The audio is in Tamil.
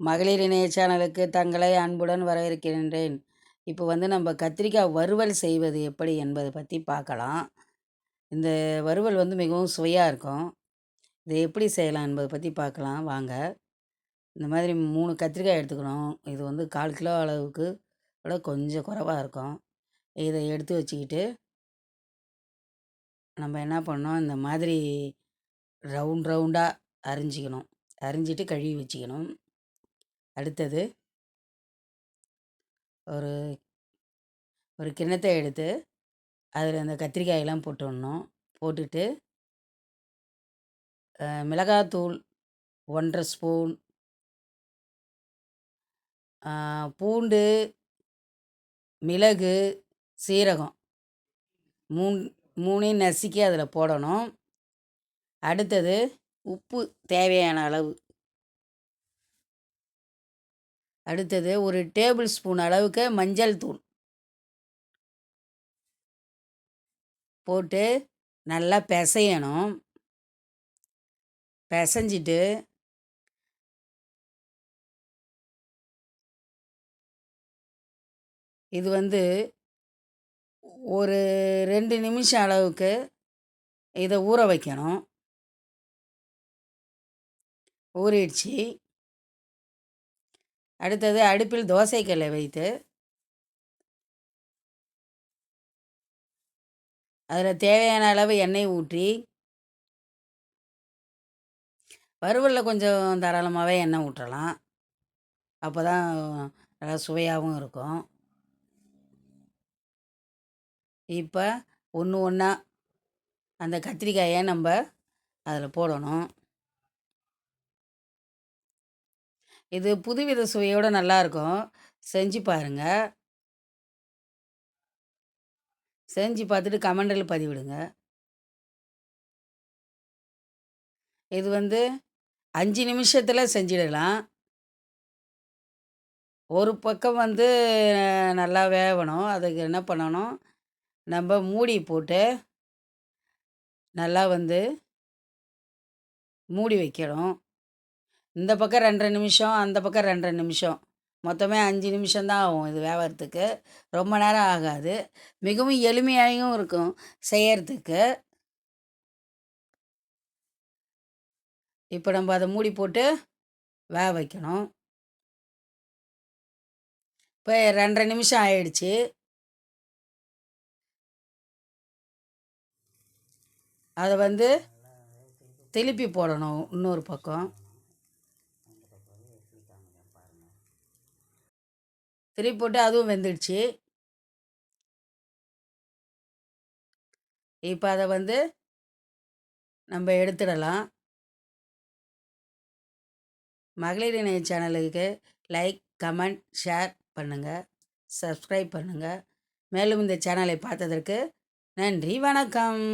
மகளிர் இணைய சேனலுக்கு தங்களை அன்புடன் வரவேற்கின்றேன். இப்போ வந்து நம்ம கத்திரிக்காய் வறுவல் செய்வது எப்படி என்பதை பற்றி பார்க்கலாம். இந்த வறுவல் வந்து மிகவும் சுவையாக இருக்கும். இதை எப்படி செய்யலாம் என்பதை பற்றி பார்க்கலாம். வாங்க. இந்த மாதிரி மூணு கத்திரிக்காய் எடுத்துக்கணும் இது வந்து கால் கிலோ அளவுக்கு விட கொஞ்சம் குறைவாக இருக்கும். இதை எடுத்து வச்சுக்கிட்டு நம்ம என்ன பண்ணோம் இந்த மாதிரி ரவுண்ட் ரவுண்டாக அரிஞ்சிக்கணும். அரிஞ்சிட்டு கழுவி வச்சுக்கணும். அடுத்தது ஒரு ஒரு கிண்ணத்தை எடுத்து அதில் அந்த கத்திரிக்காயெல்லாம் போட்டுடணும். போட்டுட்டு மிளகாத்தூள் ஒன்றரை ஸ்பூன். பூண்டு மிளகு சீரகம் மூணு மூணையும் நசுக்கி அதில் போடணும். அடுத்தது உப்பு தேவையான அளவு. அடுத்தது ஒரு டேபிள் ஸ்பூன் அளவுக்கு மஞ்சள் தூள். போட்டு நல்லா பிசையணும். பிசைஞ்சிட்டு இது வந்து ஒரு ரெண்டு நிமிஷம் அளவுக்கு இதை ஊற வைக்கணும். ஊறிடுச்சு. அடுத்தது அடுப்பில் தோசைக்கல்லை வைத்து அதில் தேவையான அளவு எண்ணெய் ஊற்றி வறுவலில் கொஞ்சம் தாராளமாகவே எண்ணெய் ஊற்றலாம். அப்போ தான் நல்லா சுவையாகவும் இருக்கும். இப்போ ஒன்று ஒன்றா அந்த கத்திரிக்காயை நம்ம அதில் போடணும். இது புதுவித சுவையோடு நல்லாயிருக்கும் செஞ்சு பாருங்கள் செஞ்சு பார்த்துட்டு கமெண்டில் பதிவிடுங்க. இது வந்து அஞ்சு நிமிஷத்தில் செஞ்சிடலாம். ஒரு பக்கம் வந்து நல்லா வேகணும் அதுக்கு என்ன பண்ணணும்? நம்ம மூடி போட்டு நல்லா வந்து மூடி வைக்கணும். இந்த பக்கம் ரெண்டரை நிமிஷம் அந்த பக்கம் ரெண்டரை நிமிஷம். மொத்தமே அஞ்சு நிமிஷம்தான் ஆகும் இது வேவறதுக்கு ரொம்ப நேரம் ஆகாது. மிகவும் எளிமையாகவும் இருக்கும் செய்யறதுக்கு. இப்போ நம்ம அதை மூடி போட்டு வேக வைக்கணும். இப்போ ரெண்டரை நிமிஷம் ஆயிடுச்சு. அதை வந்து திருப்பி போடணும் இன்னொரு பக்கம். திருப்பி போட்டு அதுவும் வெந்துடுச்சு. இப்போ அதை வந்து நம்ம எடுத்துடலாம். மகளிர் இணைய சேனலுக்கு லைக் கமெண்ட் ஷேர் பண்ணுங்கள் சப்ஸ்கிரைப் பண்ணுங்கள் மேலும் இந்த சேனலை பார்த்ததற்கு நன்றி வணக்கம்.